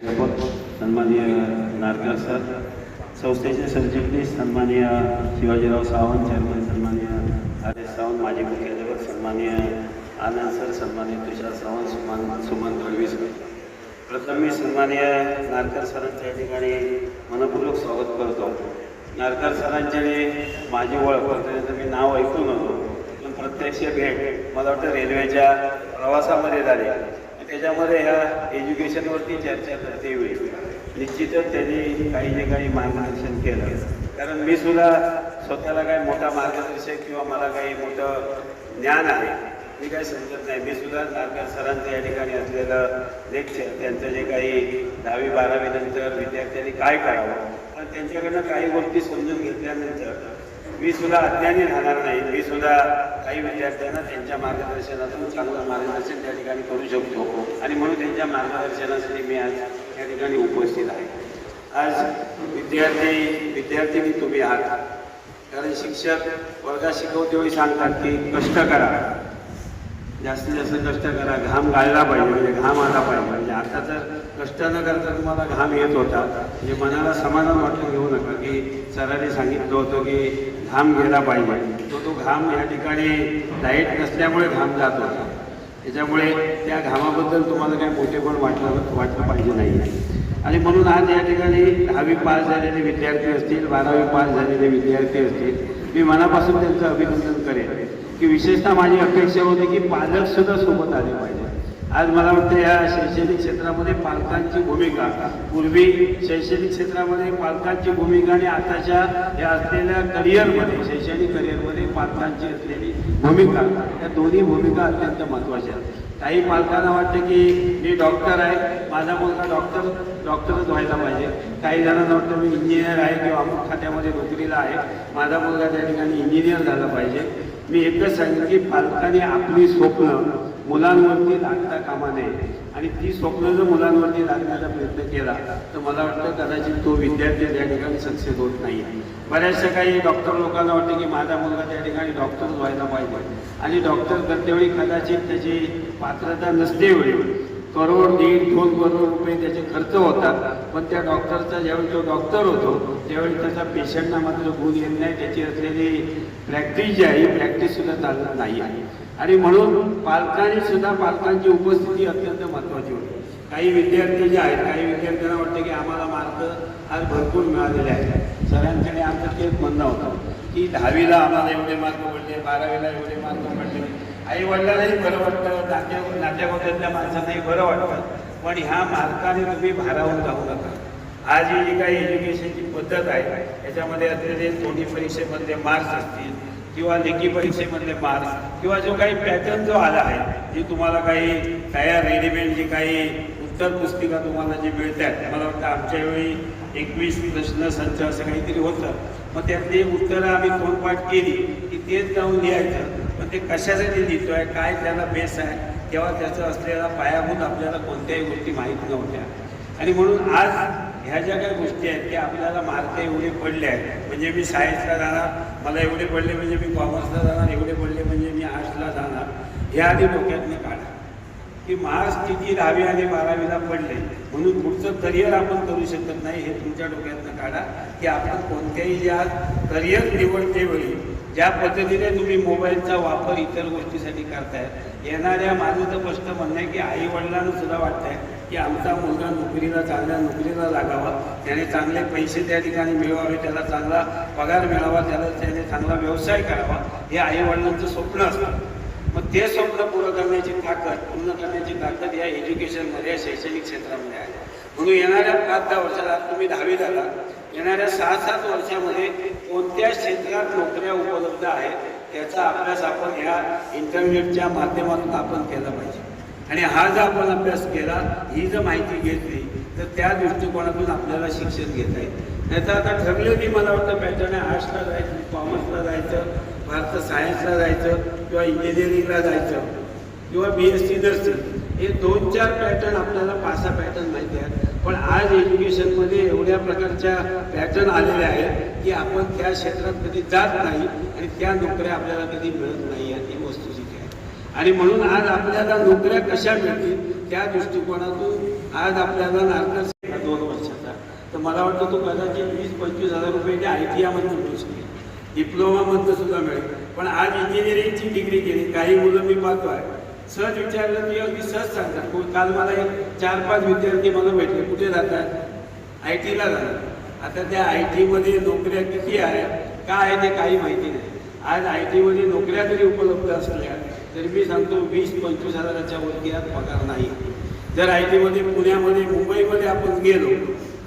सन्माननीय नारकर सर संस्थेचे सरचिटणीस सन्माननीय शिवाजीराव सावंत चेअरमन सन्माननीय आर सावंत माजी मुख्याध्यापक सन्माननीय आनंद सर सन्माननीय तुषार सावंत सुमान सुमन गडवी सर. प्रथम मी सन्माननीय नारकर सरांच्या या ठिकाणी मनपूर्वक स्वागत करतो. नारकर सरांच्याने माझी ओळख होईपर्यंत मी नाव ऐकून होतो पण प्रत्यक्ष भेट मला वाटतं रेल्वेच्या प्रवासामध्ये झाली. त्याच्यामध्ये ह्या एज्युकेशनवरती चर्चा करते होईल निश्चितच त्यांनी काही जे काही मार्गदर्शन केलं. कारण मी सुद्धा स्वतःला काही मोठा मार्गदर्शक किंवा मला काही मोठं ज्ञान आहे मी काही समजत नाही. मी सुद्धा नारकर सरांचं या ठिकाणी असलेलं लेक्चर त्यांचं जे काही दहावी बारावी नंतर विद्यार्थ्यांनी काय करावं पण त्यांच्याकडनं काही गोष्टी समजून घेतल्यानंतर मी सुद्धा अज्ञानी राहणार नाही. मी सुद्धा काही विद्यार्थ्यांना त्यांच्या मार्गदर्शनातून चांगलं मार्गदर्शन त्या ठिकाणी करू शकतो आणि म्हणून त्यांच्या मार्गदर्शनासाठी मी आज या ठिकाणी उपस्थित आहे. आज विद्यार्थी विद्यार्थिनी तुम्ही आहात. कारण शिक्षक वर्गात शिकवतेवेळी सांगतात की कष्ट करा. जास्तीत जास्त कष्ट करा. घाम गाळला पाहिजे म्हणजे घाम आला पाहिजे. म्हणजे आता जर कष्ट न करता तुम्हाला घाम येत होता म्हणजे मनाला समाधान वाटून घेऊ नका की सरांनी सांगितलं होतं की घाम गेला पाहिजे. तो तो घाम या ठिकाणी लाइट नसल्यामुळे घाम जात. होता त्याच्यामुळे त्या घामाबद्दल तुम्हाला काही मोठेपण वाटलं वाटलं पाहिजे नाही. आणि म्हणून आज या ठिकाणी दहावी पास झालेले विद्यार्थी असतील बारावी पास झालेले विद्यार्थी असतील मी मनापासून त्यांचं अभिनंदन करेन. की विशेषतः माझी अपेक्षा होती की पालक सुद्धा सोबत आले पाहिजे. आज मला वाटतं या शैक्षणिक क्षेत्रामध्ये पालकांची भूमिका पूर्वी शैक्षणिक क्षेत्रामध्ये पालकांची भूमिका आणि आताच्या या असलेल्या करिअरमध्ये शैक्षणिक करिअरमध्ये पालकांची असलेली भूमिका या दोन्ही भूमिका अत्यंत महत्त्वाच्या आहेत. काही पालकांना वाटतं की मी डॉक्टर आहे माझा मुलगा डॉक्टर डॉक्टरच व्हायला पाहिजे. काही जणांना वाटतं मी इंजिनियर आहे किंवा अमुक खात्यामध्ये नोकरीला आहे माझा मुलगा त्या ठिकाणी इंजिनियर झाला पाहिजे. मी एकच सांगेन की पालकांनी आपली स्वप्न मुलांवरती लागता कामा नये. आणि ती स्वप्न जर मुलांवरती लागण्याचा प्रयत्न केला तर मला वाटतं कदाचित तो विद्यार्थी त्या ठिकाणी सक्सेस होत नाही बऱ्याचशा काही डॉक्टर लोकांना वाटतं की माझा मुलगा त्या ठिकाणी डॉक्टर व्हायला पाहिजे. आणि डॉक्टर करतेवेळी कदाचित त्याची पात्रता नसते वेळी करोड दीड दोन करोड रुपये त्याचे खर्च होतात. पण त्या डॉक्टरचा ज्यावेळी तो डॉक्टर होतो त्यावेळी त्याचा पेशंटना मात्र गुण येत नाही. त्याची असलेली प्रॅक्टिस जी आहे प्रॅक्टिससुद्धा चालणार नाही आहे. आणि म्हणून पालकांनी सुद्धा पालकांची उपस्थिती अत्यंत महत्त्वाची होती. काही विद्यार्थी जे आहेत काही विद्यार्थ्यांना वाटतं की आम्हाला मार्क आज भरपूर मिळालेले आहेत. सरांकडे आमचं तेच म्हणणं होतं की दहावीला आम्हाला एवढे मार्क पडले बारावीला एवढे मार्क पडले. आई वडिलांनाही बरं वाटतं नात्या नात्यागोत्यातल्या माणसांनाही बरं वाटतं. पण ह्या मार्काने तुम्ही भारावून जाऊ नका. आज ही जी काही एज्युकेशनची पद्धत आहे याच्यामध्ये असलेले तोंडी परीक्षेमधले मार्क्स असतील किंवा लेखी परीक्षेमधले मार्क्स किंवा जो काही पॅटर्न जो आला आहे जी तुम्हाला काही तयार रेडीमेड जी काही उत्तर पुस्तिका तुम्हाला जी मिळतात मला वाटतं आमच्या वेळी एकवीस प्रश्न संच असं काहीतरी होतं. मग त्यातली उत्तरं आम्ही तोंडपाठ केली की तेच जाऊन लिहायचं. पण ते कशासाठी लिहितो आहे काय त्याला बेस आहे तेव्हा त्याचा असलेला पायाभूत आपल्याला कोणत्याही गोष्टी माहीत नव्हत्या. आणि म्हणून आज ह्या ज्या काही गोष्टी आहेत की आपल्याला मार्क एवढे पडले आहेत म्हणजे मी सायन्सला जाणार मला एवढे पडले म्हणजे मी कॉमर्सला जाणार एवढे पडले म्हणजे मी आर्ट्सला जाणार हे आधी डोक्यातनं काढा. की मार्क्स किती दहावी आणि बारावीला पडले म्हणून पुढचं करिअर आपण करू शकत नाही हे तुमच्या डोक्यातनं काढा की आपण कोणत्याही ज्या करिअर निवडतेवेळी ज्या पद्धतीने तुम्ही मोबाईलचा वापर इतर गोष्टीसाठी करताय येणाऱ्या माझं तर स्पष्ट म्हणणं आहे की आई वडिलांना सुद्धा वाटतंय की आमचा मुलगा नोकरीला चांगल्या नोकरीला लागावा त्याने चांगले पैसे त्या ठिकाणी मिळवावे त्याला चांगला पगार मिळावा त्याला त्याने चांगला व्यवसाय करावा हे आई वडिलांचं स्वप्न असतं. मग ते स्वप्न पूर्ण करण्याची ताकद पूर्ण करण्याची ताकद या एज्युकेशनमध्ये या शैक्षणिक क्षेत्रामध्ये आहे. म्हणून येणाऱ्या पाच दहा वर्षात आज तुम्ही दहावी झाला येणाऱ्या सहा सात वर्षामध्ये कोणत्या क्षेत्रात नोकऱ्या उपलब्ध आहेत त्याचा अभ्यास आपण ह्या इंटरनेटच्या माध्यमातून आपण केला पाहिजे. आणि हा जर आपण अभ्यास केला ही जर माहिती घेतली तर त्या दृष्टिकोनातून आपल्याला शिक्षण घेता येईल. नाहीतर आता ठरलं की मला वाटतं पॅटर्न आर्ट्सला जायचं कॉमर्सला जायचं भारत सायन्सला जायचं किंवा इंजिनिअरिंगला जायचं किंवा बी एस सी नर्सिंग हे दोन चार पॅटर्न आपल्याला पाच सहा पॅटर्न माहिती आहेत. पण आज एज्युकेशनमध्ये एवढ्या प्रकारच्या पॅटर्न आलेल्या आहेत की आपण त्या क्षेत्रात कधी जात नाही आणि त्या नोकऱ्या आपल्याला कधी मिळत नाही आहेत ही वस्तुस्थिती आहे आणि म्हणून आज आपल्याला नोकऱ्या कशा मिळतील त्या दृष्टिकोनातून आज आपल्याला नारकर दोन वर्षाचा. तर मला वाटतं तो कदाचित वीस पंचवीस हजार रुपये आय टी आयमधून मिळू शकेल. डिप्लोमामधनं सुद्धा मिळेल. पण आज इंजिनिअरिंगची डिग्री केली काही मुलं मी पाहतो आहे सहज विचारलं की अगदी सहज सांगतात. कोण- काल मला एक चार पाच विद्यार्थी मला भेटले. कुठे जातात? आय टीला जातात. आता त्या आय टीमध्ये नोकऱ्या किती आहेत? काय आहे ते काही माहिती नाही. आज आय टीमध्ये नोकऱ्या जरी उपलब्ध असल्या तरी मी सांगतो वीस पंचवीस हजाराच्या वरती आज पगार नाही. जर आय टीमध्ये पुण्यामध्ये मुंबईमध्ये आपण गेलो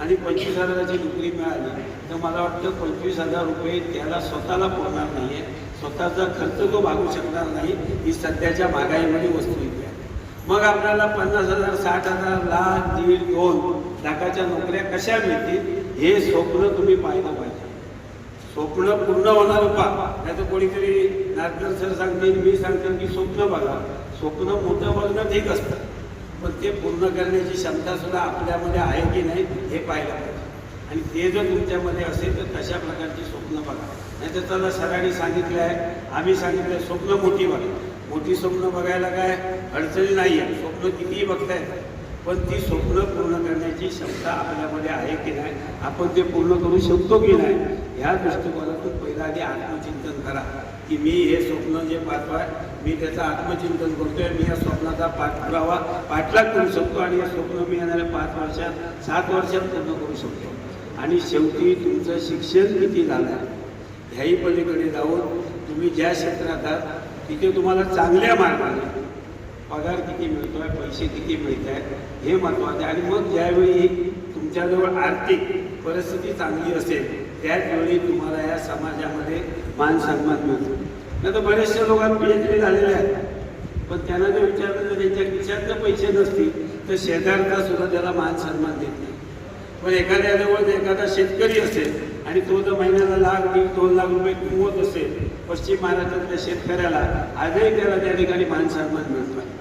आणि पंचवीस हजाराची नोकरी मिळाली तर मला वाटतं पंचवीस हजार रुपये त्याला स्वतःला पुरणार नाही आहे स्वतःचा खर्च तो भागू शकणार नाही ही सध्याच्या महागाईमध्ये वस्तू इथे आहे. मग आपल्याला पन्नास हजार साठ हजार लाख दीड दोन लाखाच्या नोकऱ्या कशा मिळतील हे स्वप्न तुम्ही पाहिलं पाहिजे. स्वप्न पूर्ण होणार पहा नाही तर कोणीतरी नागपूर सर सांगतील मी सांगतील की स्वप्न बघा. स्वप्न मोठं बघणं ठीक असतं. पण ते पूर्ण करण्याची क्षमता सुद्धा आपल्यामध्ये आहे की नाही हे पाहिलं पाहिजे. आणि ते जर तुमच्यामध्ये असेल तर तशा प्रकारची स्वप्न बघा. नाही तर त्याला सरांनी सांगितलं आहे आम्ही सांगितलं आहे स्वप्न मोठी बघा. मोठी स्वप्न बघायला काय अडचणी नाही आहे स्वप्न कितीही बघता येतात पण ती स्वप्न पूर्ण करण्याची क्षमता आपल्यामध्ये आहे की नाही आपण ते पूर्ण करू शकतो की नाही ह्या दृष्टिकोनातून पहिला आधी आत्मचिंतन करा की मी हे स्वप्न जे पाहतोय मी त्याचं आत्मचिंतन करतोय मी या स्वप्नाचा पाठपुरावा पाठलाग करू शकतो आणि हे स्वप्न मी येणाऱ्या पाच वर्षात सात वर्षात पूर्ण करू शकतो. आणि शेवटी तुमचं शिक्षण किती झालं आहे ह्याही पलीकडे जाऊन तुम्ही ज्या क्षेत्रात आहात तिथे तुम्हाला चांगल्या मार्गाने पगार किती मिळतो आहे पैसे किती मिळत आहेत हे महत्त्वाचं आहे. आणि मग ज्यावेळी तुमच्याजवळ आर्थिक परिस्थिती चांगली असेल त्याचवेळी तुम्हाला या समाजामध्ये मान सन्मान मिळतो. नाही तर बरेचशा लोकांना पी एच डी झालेले आहेत. पण त्यांना जर विचारलं तर त्यांच्या खिशात जर पैसे नसतील तर शेजारचा सुद्धा त्याला मान सन्मान देत नाही. पण एखाद्याजवळ जर एखादा शेतकरी असेल आणि तो जर महिन्याला लाख दीड दोन लाख रुपये किंमत असेल पश्चिम महाराष्ट्रातल्या शेतकऱ्याला आजही त्याला त्या ठिकाणी मान सन्मान मिळतो आहे.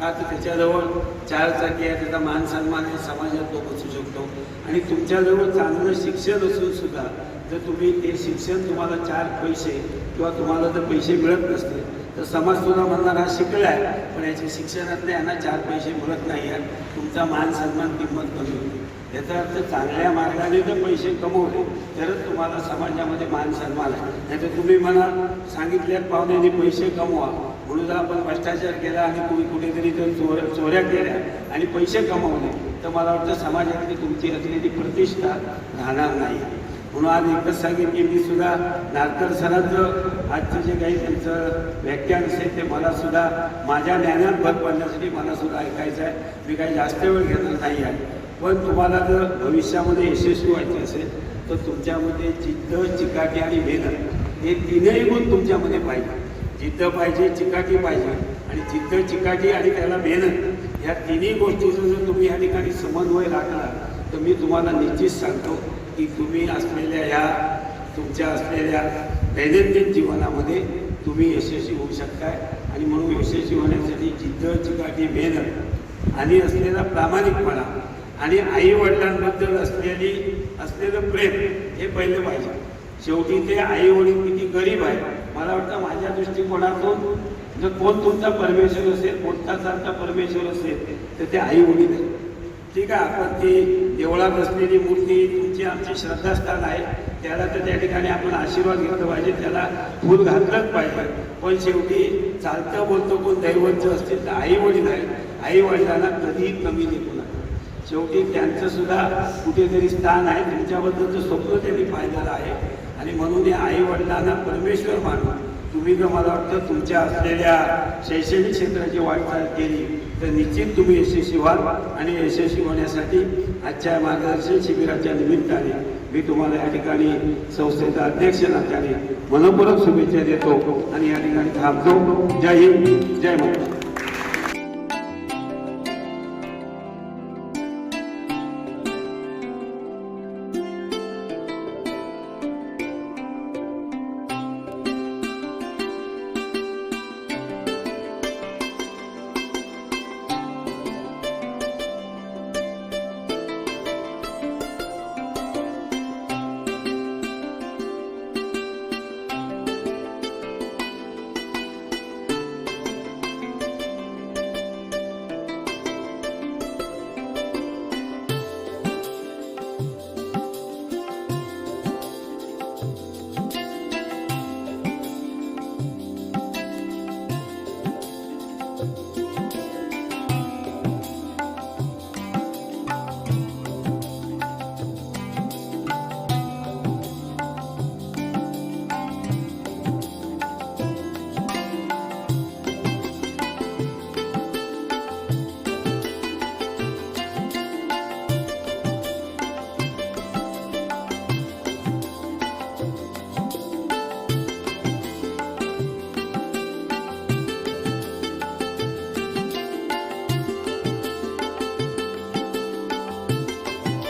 का तर त्याच्याजवळ चार चाकी आहे त्याचा मान सन्मान समाजात तो बसू शकतो. आणि तुमच्याजवळ चांगलं शिक्षण असून सुद्धा जर तुम्ही ते शिक्षण तुम्हाला चार पैसे किंवा तुम्हाला जर पैसे मिळत नसते तर समाज सुद्धा म्हणणार हा शिकला आहे. पण याच्या शिक्षणातले यांना चार पैसे मिळत नाही आहेत तुमचा मान सन्मान किंमत कमी होती. याचा अर्थ चांगल्या मार्गाने जर पैसे कमवले तरच तुम्हाला समाजामध्ये मान सन्मान आहे. नाही तर तुम्ही म्हणा सांगितल्यात पाहुण्याने पैसे कमवा. म्हणून जर आपण भ्रष्टाचार केला आणि तुम्ही कुठेतरी जर चोर चोऱ्या केल्या आणि पैसे कमवले तर मला वाटतं समाजामध्ये तुमची असलेली प्रतिष्ठा राहणार नाही. म्हणून आज एकच सांगेन की मी सुद्धा नारकर सरांचं आजचं जे काही त्यांचं व्याख्यान असेल ते मला सुद्धा माझ्या ज्ञानात भर पडण्यासाठी मला सुद्धा ऐकायचं आहे. मी काही जास्त वेळ घेणार नाही आहे. पण तुम्हाला जर भविष्यामध्ये यशस्वी व्हायचे असेल तर तुमच्यामध्ये जिद्द चिकाटी आणि मेहनत हे तीनही गुण तुमच्यामध्ये पाहिजे. जिद्द पाहिजे चिकाटी पाहिजे. आणि जिद्द चिकाटी आणि त्याला मेहनत ह्या तिन्ही गोष्टीचं जर तुम्ही या ठिकाणी समन्वय राखला तर मी तुम्हाला निश्चित सांगतो की तुम्ही असलेल्या ह्या तुमच्या असलेल्या दैनंदिन जीवनामध्ये तुम्ही यशस्वी होऊ शकताय. आणि म्हणून यशस्वी होण्यासाठी जिद्द चिकाटी मेहनत आणि असलेला प्रामाणिकपणा आणि आई वडिलांबद्दल असलेली असलेलं प्रेम हे पहिलं पाहिजे. शेवटी ते आई वडील किती गरीब आहे मला वाटतं माझ्या दृष्टिकोनातून जर कोण तुमचा परमेश्वर असेल कोणता सारखा परमेश्वर असेल तर ते आई वडील आहे ठीक आहे आपण ती देवळात असलेली मूर्ती तुमची आमची श्रद्धास्थान आहे त्याला तर त्या ठिकाणी आपण आशीर्वाद घेतलं पाहिजे त्याला फूल घातलंच पाहिजे. पण शेवटी चालतं बोलतं कोण दैवत असतील तर आई वडील आहे आई वडिलांना कधीही कमी लेखू शेवटी त्यांचं सुद्धा कुठेतरी स्थान आहे. तुमच्याबद्दलचं स्वप्न त्यांनी पाहिलेलं आहे. आणि म्हणून या आई वडिलांना परमेश्वर मानून तुम्ही जर मला वाटतं तुमच्या असलेल्या शैक्षणिक क्षेत्राची वाटचाल केली तर निश्चित तुम्ही यशस्वी व्हाल आणि यशस्वी होण्यासाठी आजच्या मार्गदर्शन शिबिराच्या निमित्ताने मी तुम्हाला या ठिकाणी संस्थेचा अध्यक्ष नात्याने मनपूर्वक शुभेच्छा देतो आणि या ठिकाणी थांबतो. जय हिंद जय महाराज